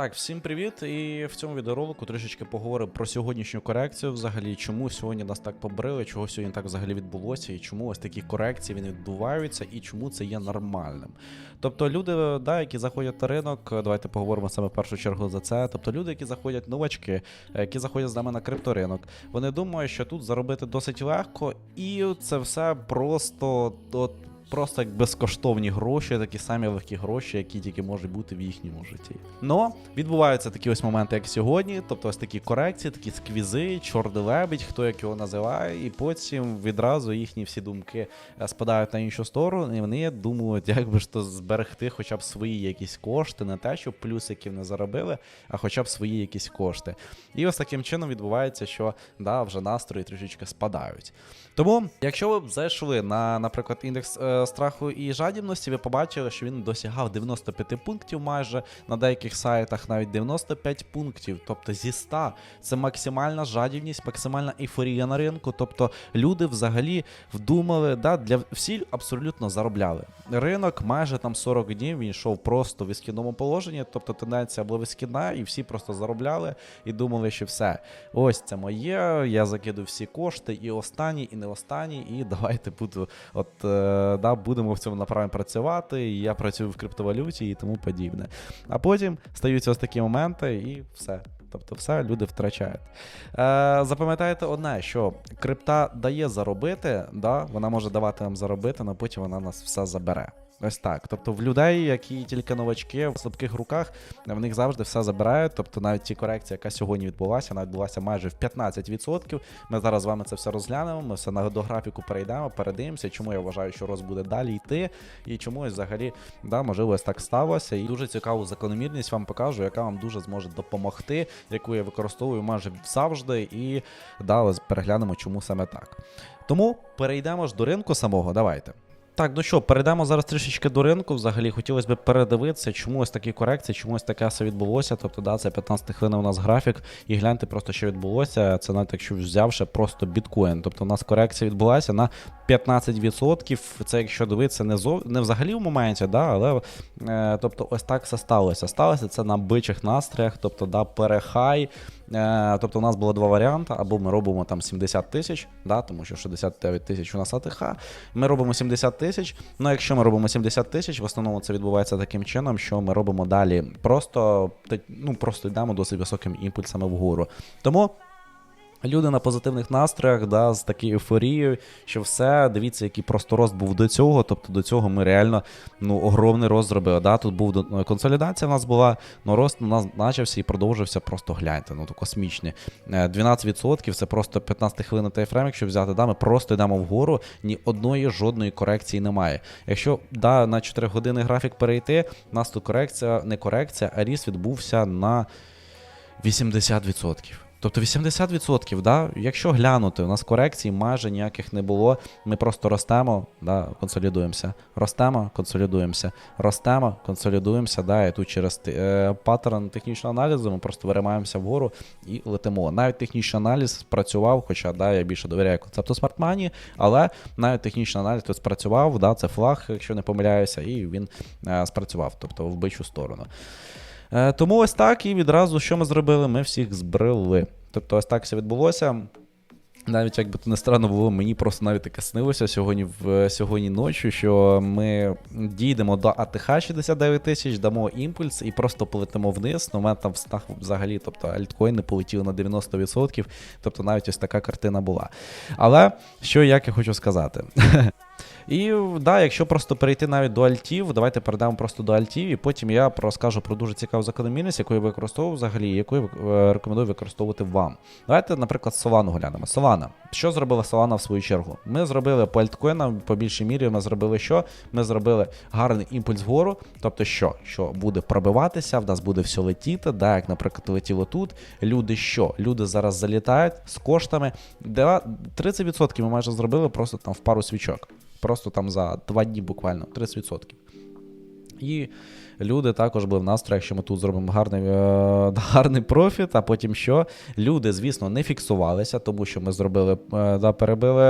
Так, всім привіт! І в цьому відеоролику трішечки поговоримо про сьогоднішню корекцію. Взагалі, чому сьогодні нас так побрили, чого сьогодні так взагалі відбулося, і чому ось такі корекції вони відбуваються, і чому це є нормальним. Тобто, люди, да, які заходять на ринок, давайте поговоримо саме в першу чергу за це. Тобто, люди, які заходять новачки, які заходять з нами на крипторинок, вони думають, що тут заробити досить легко, і це все просто от. Просто як безкоштовні гроші, такі самі легкі гроші, які тільки можуть бути в їхньому житті. Но відбуваються такі ось моменти, як сьогодні, тобто ось такі корекції, такі сквізи, чорний лебідь, хто як його називає, і потім відразу їхні всі думки е, спадають на іншу сторону, і вони думають, як би ж то зберегти хоча б свої якісь кошти, не те, щоб плюсиків не заробили, а хоча б свої якісь кошти. І ось таким чином відбувається, що да, вже настрої трішечки спадають. Тому, якщо ви б зайшли на, наприклад, індекс е, страху і жадібності, ви побачили, що він досягав 95 пунктів майже на деяких сайтах, навіть 95 пунктів, тобто зі 100. Це максимальна жадібність, максимальна ейфорія на ринку. Тобто люди взагалі вдумали, да, для всі абсолютно заробляли. Ринок майже там 40 днів він йшов просто в вискідному положенні, тобто тенденція була вискідна, і всі просто заробляли і думали, що все, ось це моє, я закиду всі кошти, і останні, і не останні, і давайте буду, от е, да, будемо в цьому направі працювати. і Я працюю в криптовалюті і тому подібне. А потім стаються ось такі моменти, і все. Тобто все люди втрачають. Е, Запам'ятайте одне, що крипта дає заробити, да, вона може давати нам заробити, але потім вона нас все забере. Ось так. Тобто в людей, які тільки новачки в слабких руках, в них завжди все забирають. Тобто навіть ті корекції, яка сьогодні відбулася, вона відбулася майже в 15%. Ми зараз з вами це все розглянемо. Ми все на до графіку перейдемо, передивимося, чому я вважаю, що рост буде далі йти, і чому взагалі да, можливо ось так сталося. І дуже цікаву закономірність вам покажу, яка вам дуже зможе допомогти, яку я використовую майже завжди. І да, переглянемо, чому саме так. Тому перейдемо ж до ринку самого. Давайте. Так, ну що, перейдемо зараз трішечки до ринку. Взагалі хотілося б передивитися, чому ось такі корекції, чому ось таке все відбулося. Тобто, да, це 15 хвилин у нас графік, і гляньте просто, що відбулося. Це навіть якщо взявши просто біткоін. Тобто у нас корекція відбулася на 15%. Це якщо дивитися не зов... не взагалі в моменті, да, але е, тобто ось так все сталося. Сталося це на бичих настроях, тобто да, перехай. Е, тобто у нас було два варіанти, або ми робимо там 70 тисяч, да, тому що 69 тисяч у нас АТХ. Ми робимо 70 тисяч. Ну, якщо ми робимо 70 тисяч, в основному це відбувається таким чином, що ми робимо далі просто, ну, просто йдемо досить високими імпульсами вгору. Тому. Люди на позитивних настроях, да, з такою ефорією, що все, дивіться, який просто рост був до цього. Тобто до цього ми реально ну, огромний рост зробили. Да? Тут був ну, консолідація у нас була, але рост у нас почався і продовжився просто гляньте. Ну, то космічний. Е, 12% це просто 15 хвилин тайфрейм, якщо взяти, да, ми просто йдемо вгору, ні одної жодної корекції немає. Якщо да, на 4 години графік перейти, у нас тут корекція, не корекція, а ріст відбувся на 80%. Тобто 80%, да? якщо глянути, у нас корекцій майже ніяких не було. Ми просто ростемо, да, консолідуємося. Ростемо, консолідуємося. Ростемо, консолідуємося. Да, і тут через е, паттерн технічного аналізу ми просто виримаємося вгору і летимо. Навіть технічний аналіз спрацював, хоча да, я більше довіряю концепту Money, але навіть технічний аналіз тут спрацював, да, це флаг, якщо не помиляюся, і він е, спрацював, тобто в бичу сторону. Е, тому ось так і відразу, що ми зробили? Ми всіх збрили. Тобто, ось так все відбулося. Навіть як би то не странно було, мені просто навіть таке снилося сьогодні в сьогодні ночі, що ми дійдемо до АТХ 69 тисяч, дамо імпульс і просто полетимо вниз. Ну, мене там встав взагалі, тобто альткоїни полетіли на 90%. Тобто навіть ось така картина була. Але що як я хочу сказати. І да, якщо просто перейти навіть до альтів, давайте перейдемо просто до альтів, і потім я розкажу про дуже цікаву закономірність, яку я використовую взагалі, яку я е, рекомендую використовувати вам. Давайте, наприклад, Солану глянемо. Солана. Що зробила Солана в свою чергу? Ми зробили по альткоїнам, по більшій мірі, ми зробили що? Ми зробили гарний імпульс вгору. Тобто, що? Що буде пробиватися, в нас буде все летіти, да, як, наприклад, летіло тут. Люди що? Люди зараз залітають з коштами. 30% ми майже зробили просто там в пару свічок. Просто там за два дні буквально 30%. І люди також були в настроях, що ми тут зробимо гарний, е, гарний профіт, а потім що? Люди, звісно, не фіксувалися, тому що ми зробили, е, да, перебили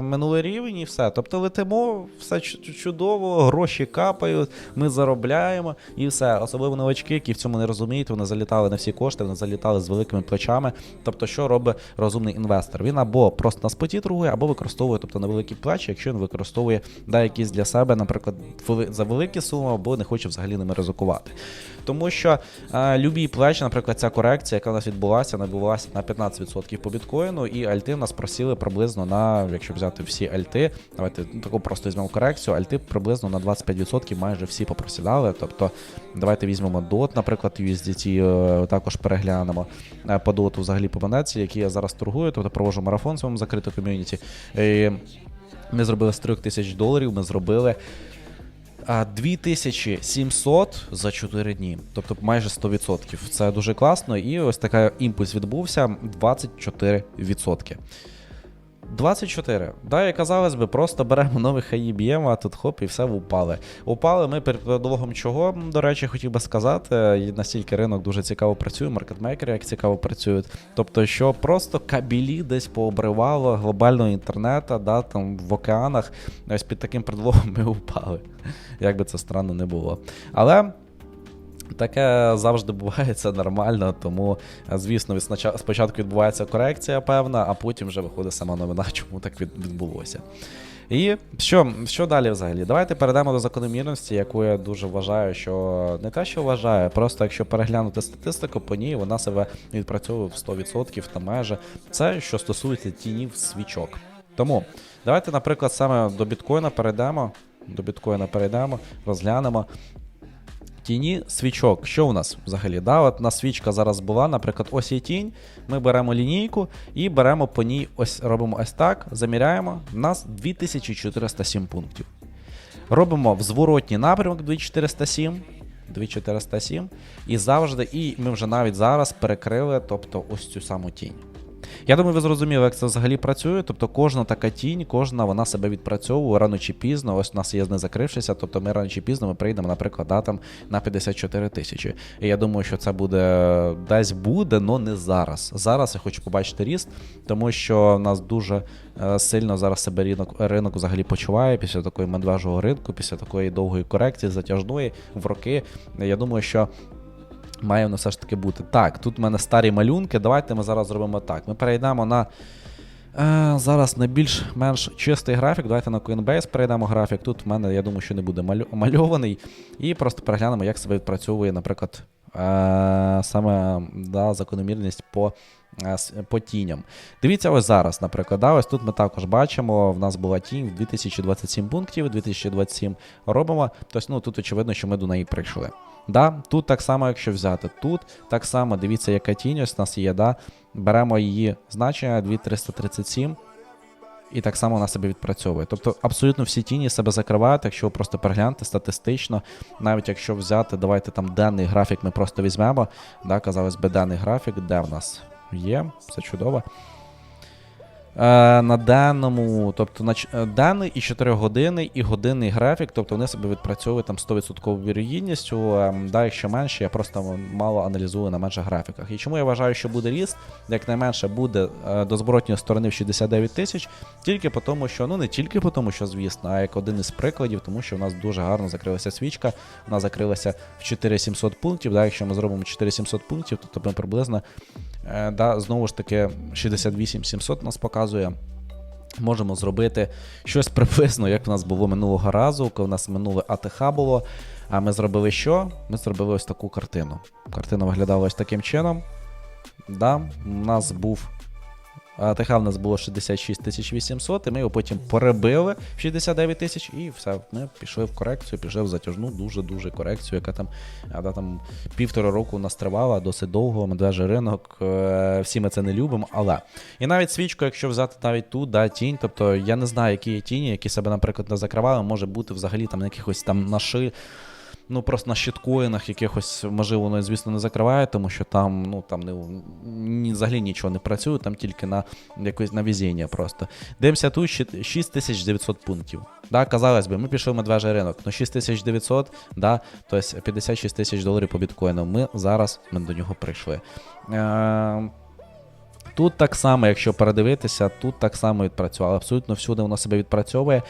минулий рівень і все. Тобто летимо, все чудово, гроші капають, ми заробляємо і все. Особливо новачки, які в цьому не розуміють, вони залітали на всі кошти, вони залітали з великими плечами. Тобто, що робить розумний інвестор? Він або просто на споті торгує, або використовує тобто, на великі плечі, якщо він використовує да, якісь для себе, наприклад, за великі суми, або не хоче взагалі ними ризикувати. Тому що е, любі плечі, наприклад, ця корекція, яка у нас відбулася, відбулася на 15% по біткоїну, і альти в нас просіли приблизно на, якщо взяти всі альти, давайте таку просто візьмемо корекцію, альти приблизно на 25% майже всі попросідали. Тобто, давайте візьмемо DOT, наприклад, USDT е, також переглянемо е, по DOT взагалі по монетці, які я зараз торгую, тобто провожу марафон в своєму закритому ком'юніті. Ми зробили з 3 тисяч доларів, ми зробили 2700 за 4 дні, тобто майже 100%. Це дуже класно. І ось така імпульс відбувся 24%. 24. Да, і казалось би, просто беремо новий хаї б'ємо, а тут хоп, і все упали. Упали ми перед предлогом чого, до речі, хотів би сказати. Настільки ринок дуже цікаво працює, маркетмейкери як цікаво працюють. Тобто, що просто кабелі десь пообривало глобального інтернету, да, там в океанах. Ось під таким предлогом ми упали. Як би це странно не було. Але. Таке завжди буває, це нормально, тому, звісно, від спочатку відбувається корекція певна, а потім вже виходить сама новина, чому так відбулося. І що, що далі взагалі? Давайте перейдемо до закономірності, яку я дуже вважаю, що не те, що вважаю, просто якщо переглянути статистику, по ній вона себе відпрацьовує в 100% та майже. Це що стосується тінів свічок. Тому давайте, наприклад, саме до біткоїна перейдемо. До біткоїна перейдемо, розглянемо тіні свічок. Що у нас взагалі? Да, от на свічка зараз була, наприклад, ось є тінь. Ми беремо лінійку і беремо по ній, ось робимо ось так, заміряємо. У нас 2407 пунктів. Робимо в зворотній напрямок 2407. 2407. І завжди, і ми вже навіть зараз перекрили, тобто ось цю саму тінь. Я думаю, ви зрозуміли, як це взагалі працює. Тобто кожна така тінь, кожна вона себе відпрацьовує рано чи пізно. Ось у нас є не закрившися, тобто ми рано чи пізно ми прийдемо, наприклад, да, там, на 54 тисячі. І я думаю, що це буде десь буде, але не зараз. Зараз я хочу побачити ріст, тому що в нас дуже е, сильно зараз себе ринок, ринок взагалі почуває після такої медвежого ринку, після такої довгої корекції, затяжної в роки. Я думаю, що Має воно все ж таки бути. Так, тут в мене старі малюнки. Давайте ми зараз зробимо так. Ми перейдемо на. Е, зараз на більш-менш чистий графік. Давайте на Coinbase перейдемо графік. Тут в мене, я думаю, що не буде мальований. І просто переглянемо, як себе відпрацьовує, наприклад, саме да, закономірність по. По тіням. Дивіться, ось зараз, наприклад, да, ось тут ми також бачимо, в нас була тінь в 2027 пунктів, 2027 робимо. Тобто, ну тут очевидно, що ми до неї прийшли. Да, тут так само, якщо взяти, тут так само, дивіться, яка тінь ось у нас є, да, беремо її значення 2337, і так само вона себе відпрацьовує. Тобто абсолютно всі тіні себе закривають, якщо ви просто переглянете статистично, навіть якщо взяти, давайте там денний графік ми просто візьмемо, да, казалось би, денний графік, де в нас є, все чудово. Е, на денному, тобто на е, денний і 4 години, і годинний графік, тобто вони себе відпрацьовують там 100% вірогідністю. Да, якщо менше, я просто мало аналізую на менших графіках. І чому я вважаю, що буде ріст, якнайменше буде е, до зворотньої сторони в 69 тисяч, тільки по тому, що ну не тільки по тому, що звісно, а як один із прикладів, тому що в нас дуже гарно закрилася свічка. Вона закрилася в 4700 пунктів. Да, якщо ми зробимо 4700 пунктів, то ми приблизно да, знову ж таки, 68 700 нас показує. Можемо зробити щось приблизно, як в нас було минулого разу, коли в нас минуле АТХ було. А ми зробили що? Ми зробили ось таку картину. Картина виглядала ось таким чином. Да, у нас був. АТХ в нас було 66 800, і ми його потім перебили в 69 тисяч, і все. Ми пішли в корекцію, пішли в затяжну, дуже-дуже корекцію, яка там, да, там півтора року у нас тривала, досить довго, медвежий ринок. е, Всі ми це не любимо, але. І навіть свічку, якщо взяти навіть тут, да, тінь, тобто я не знаю, які є тіні, які себе, наприклад, не закривали, може бути взагалі там якихось там наши. Ну просто на щиткоїнах якихось, можливо, воно, звісно, не закриває, тому що там, ну там не ні, взагалі нічого не працює, там тільки на якось на везіння просто. Дивимося тут 6900 пунктів. Да, казалось би, ми пішли в медвежий ринок, ну 6900, да, тобто 56 тисяч доларів по біткоїну. Ми зараз ми до нього прийшли. Е- Тут так само, якщо передивитися, тут так само відпрацювало. Абсолютно всюди воно себе відпрацьовує.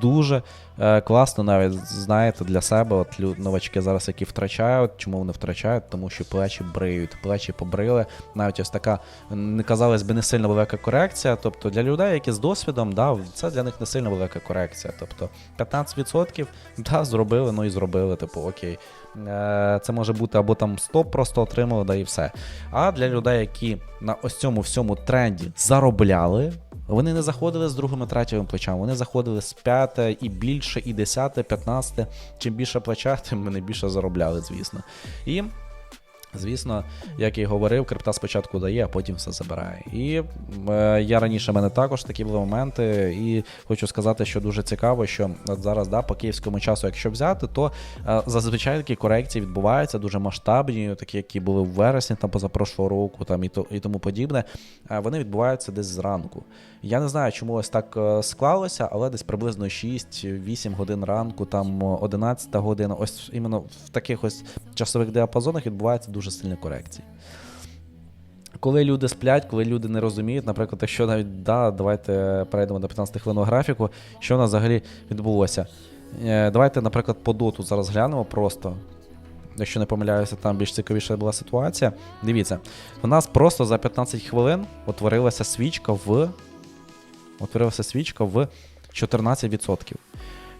Дуже е, класно, навіть знаєте, для себе. От новачки зараз, які втрачають. Чому вони втрачають? Тому що плечі бриють, плечі побрили. Навіть ось така не казалось би не сильно велика корекція. Тобто для людей, які з досвідом, да, це для них не сильно велика корекція. Тобто 15% да, зробили, ну і зробили, типу, окей. Е, Це може бути або там стоп просто отримали, да і все. А для людей, які на ось цьому всьому тренді заробляли, вони не заходили з другими третіми плечами, вони заходили з п'яте і більше, і десяте, п'ятнадцяте. Чим більше плеча, тим вони більше заробляли, звісно. І. Звісно, як і говорив, крипта спочатку дає, а потім все забирає. І е, я раніше в мене також такі були моменти, і хочу сказати, що дуже цікаво, що от зараз, да, по київському часу, якщо взяти, то е, зазвичай такі корекції відбуваються дуже масштабні, такі, які були в вересні, там позапрошлого року, там і то і тому подібне. Е, вони відбуваються десь зранку. Я не знаю, чому ось так е, склалося, але десь приблизно 6-8 годин ранку, там 11 година, ось іменно в таких ось часових діапазонах відбуваються дуже сильні корекції. Коли люди сплять, коли люди не розуміють, наприклад, якщо навіть да, давайте перейдемо до 15 хвилинного графіку, що у нас взагалі відбулося. Е, Давайте, наприклад, по доту зараз глянемо просто. Якщо не помиляюся, там більш цікавіша була ситуація. Дивіться, у нас просто за 15 хвилин утворилася свічка в. Утворилася свічка в 14%.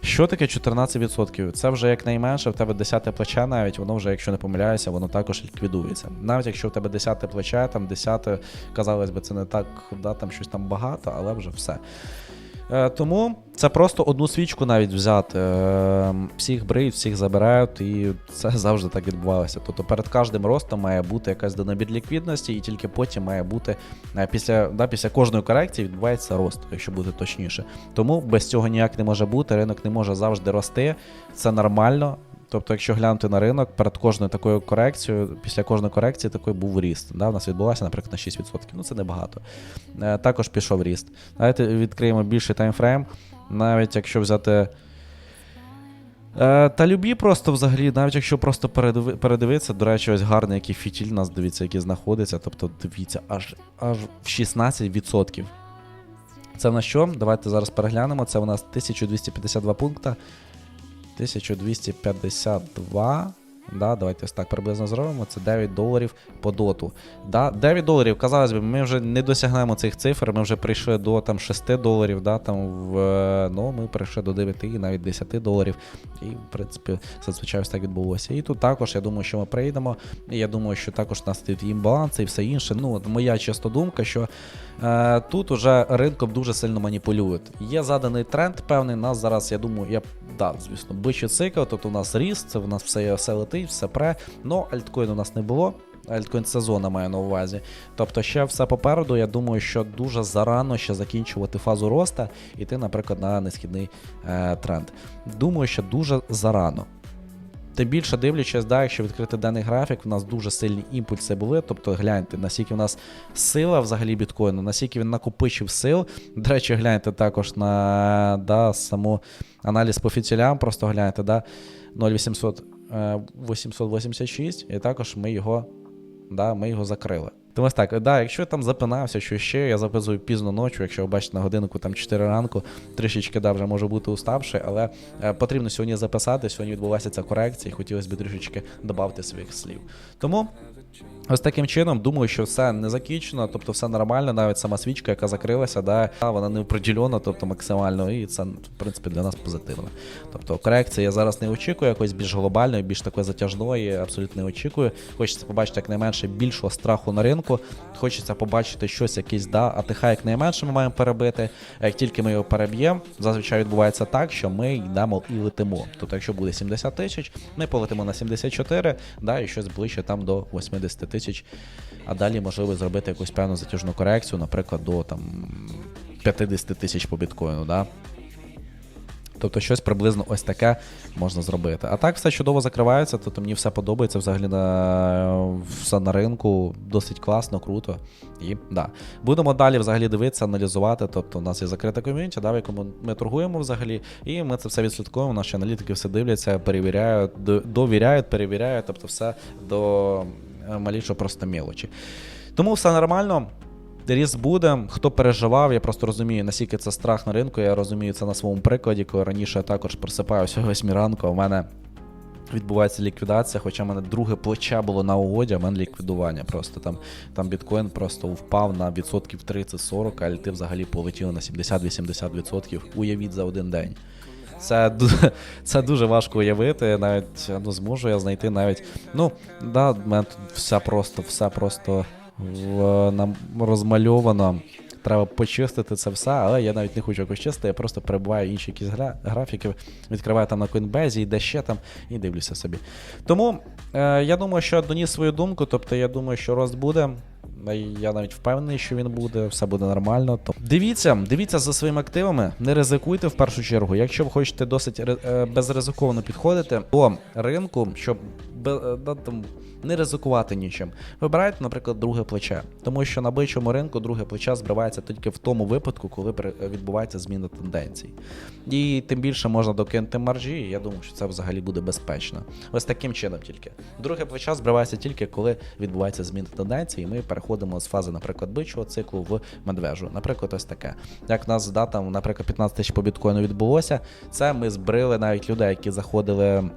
Що таке 14%? Це вже якнайменше, в тебе 10 плече навіть, воно вже, якщо не помиляюся, воно також ліквідується. Навіть якщо в тебе 10 плече, там 10, казалось би, це не так, да, там щось там багато, але вже все. Е, тому це просто одну свічку навіть взяти. Е, всіх бриють, всіх забирають, і це завжди так відбувалося. Тобто перед кожним ростом має бути якась донабір ліквідності, і тільки потім має бути е, після, да, після кожної корекції відбувається рост, якщо бути точніше. Тому без цього ніяк не може бути. Ринок не може завжди рости. Це нормально. Тобто, якщо глянути на ринок, перед кожною такою корекцією, після кожної корекції такий був ріст. Да? У нас відбулося, наприклад, на 6%. Ну це небагато. Е, також пішов ріст. Давайте відкриємо більший таймфрейм. Навіть якщо взяти. Е, та любі просто взагалі, навіть якщо просто передиви, передивитися, до речі, ось гарний який фітіль нас, дивіться, який знаходиться. Тобто, дивіться, аж, аж в 16%. Це на що? Давайте зараз переглянемо. Це у нас 1252 пункта. 1252. Да, давайте ось так приблизно зробимо. Це 9 доларів по доту. Да, 9 доларів, казалось би, ми вже не досягнемо цих цифр. Ми вже прийшли до там 6 доларів. Да, там в, ну, ми прийшли до 9 і навіть 10 доларів. І, в принципі, зазвичай ось так відбулося. І тут також, я думаю, що ми прийдемо. І я думаю, що також у нас тут імбаланс і все інше. Ну, от моя чисто думка, що е, тут уже ринком дуже сильно маніпулюють. Є заданий тренд певний. Нас зараз, я думаю, я да, звісно, бичий цикл. Тобто у нас ріст, в нас все, все летить, все пре. Но альткоін у нас не було. Альткоін сезона маю на увазі. Тобто ще все попереду. Я думаю, що дуже зарано ще закінчувати фазу роста і йти, наприклад, на несхідний е, тренд. Думаю, що дуже зарано. Тим більше дивлячись, да, якщо відкрити даний графік, в нас дуже сильні імпульси були. Тобто гляньте, наскільки в нас сила взагалі біткоїну, наскільки він накопичив сил. До речі, гляньте також на да, саму аналіз по фіцілям, просто гляньте, да, 0800 е, 886, і також ми його, да, ми його закрили. Тому так, да, якщо я там запинався, що ще, я записую пізно ночі, якщо ви бачите на годинку там 4 ранку, трішечки да, вже може бути уставший, але е, потрібно сьогодні записати, сьогодні відбулася ця корекція, і хотілося б трішечки додати своїх слів. Тому Ось таким чином, думаю, що все не закінчено, тобто все нормально, навіть сама свічка, яка закрилася, да, вона не определена, тобто максимально, і це, в принципі, для нас позитивно. Тобто корекція я зараз не очікую, якось більш глобальної, більш такої затяжної, абсолютно не очікую. Хочеться побачити якнайменше більшого страху на ринку. Хочеться побачити щось якийсь, да, АТХ якнайменше ми маємо перебити. А як тільки ми його переб'ємо, зазвичай відбувається так, що ми йдемо і летимо. Тобто, якщо буде 70 тисяч, ми полетимо на 74, да, і щось ближче там до 80 тисяч. А далі можливо зробити якусь певну затяжну корекцію, наприклад, до там 50 тисяч по біткоїну. Да? Тобто щось приблизно ось таке можна зробити. А так все чудово закривається, тобто мені все подобається взагалі на все на ринку. Досить класно, круто. І да. Будемо далі взагалі дивитися, аналізувати. Тобто, у нас є закрита ком'юніті, да, в якому ми торгуємо взагалі, і ми це все відслідковуємо. Наші аналітики все дивляться, перевіряють, довіряють, перевіряють, тобто все до е, малішого просто мелочі. Тому все нормально. Ріст буде. Хто переживав, я просто розумію, наскільки це страх на ринку. Я розумію це на своєму прикладі, коли раніше я також просипаюся о 8 ранку, в мене відбувається ліквідація, хоча в мене друге плече було на угоді, а в мене ліквідування. Просто там, там біткоін просто впав на відсотків 30-40, а альти взагалі полетіли на 70-80%. Уявіть за один день. Це це дуже важко уявити. Навіть ну, зможу я знайти навіть. Ну, да, в мене тут все просто, все просто в, нам розмальовано. Треба почистити це все, але я навіть не хочу якось чистити, я просто перебуваю інші якісь гра, графіки, відкриваю там на Coinbase, і де ще там, і дивлюся собі. Тому е, я думаю, що доніс свою думку, тобто я думаю, що рост буде. Е, Я навіть впевнений, що він буде, все буде нормально. То дивіться, дивіться за своїми активами, не ризикуйте в першу чергу. Якщо ви хочете досить е, безризиковано підходити до ринку, щоб е, да, там, не ризикувати нічим. Вибирайте, наприклад, друге плече, тому що на бичому ринку друге плече збривається тільки в тому випадку, коли відбувається зміна тенденцій. І тим більше можна докинути маржі, і я думаю, що це взагалі буде безпечно. Ось таким чином тільки. Друге плече збривається тільки коли відбувається зміна тенденцій, і ми переходимо з фази, наприклад, бичого циклу в медвежу. Наприклад, ось таке. Як в нас датам, наприклад, 15 тисяч по біткоїну відбулося, це ми збрили навіть людей, які заходили.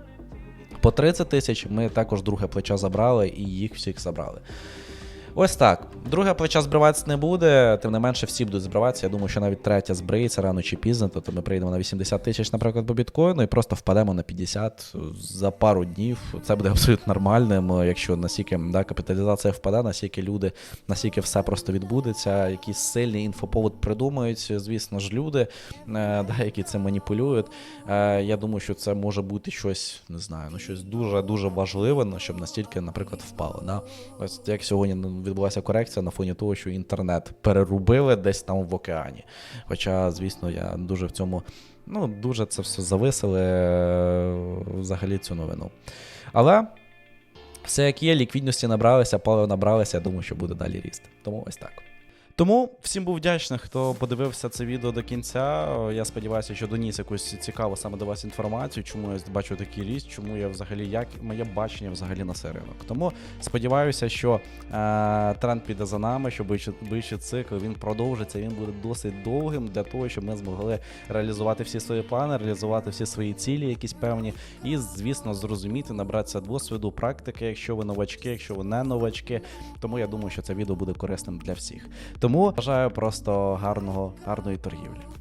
По 30 тисяч ми також друге плече забрали і їх всіх забрали. Ось так. Друге плече збриватися не буде, тим не менше всі будуть збриватися. Я думаю, що навіть третя збриється рано чи пізно, тобто ми прийдемо на 80 тисяч, наприклад, по біткоїну, і просто впадемо на 50 за пару днів. Це буде абсолютно нормальним, якщо настільки да, капіталізація впаде, настільки люди, настільки все просто відбудеться, якийсь сильний інфоповод придумають, звісно ж, люди, е, да, які це маніпулюють. Е, Я думаю, що це може бути щось, не знаю, ну щось дуже дуже важливе, щоб настільки, наприклад, впало. Да? Ось як сьогодні ну, відбулася корекція на фоні того, що інтернет перерубили десь там в океані. Хоча, звісно, я дуже в цьому. Ну, дуже це все зависили е, взагалі цю новину. Але все як є, ліквідності набралися, паливо набралися, я думаю, що буде далі ріст. Тому ось так. Тому всім був вдячний, хто подивився це відео до кінця. Я сподіваюся, що доніс якусь цікаву саме до вас інформацію, чому я бачу такий ріст, чому я взагалі як моє бачення взагалі на цей ринок. Тому сподіваюся, що е, тренд піде за нами, що вищий, цикл він продовжиться. Він буде досить довгим для того, щоб ми змогли реалізувати всі свої плани, реалізувати всі свої цілі, якісь певні, і звісно зрозуміти, набратися досвіду, практики, якщо ви новачки, якщо ви не новачки. Тому я думаю, що це відео буде корисним для всіх. Тому бажаю просто гарного, гарної торгівлі.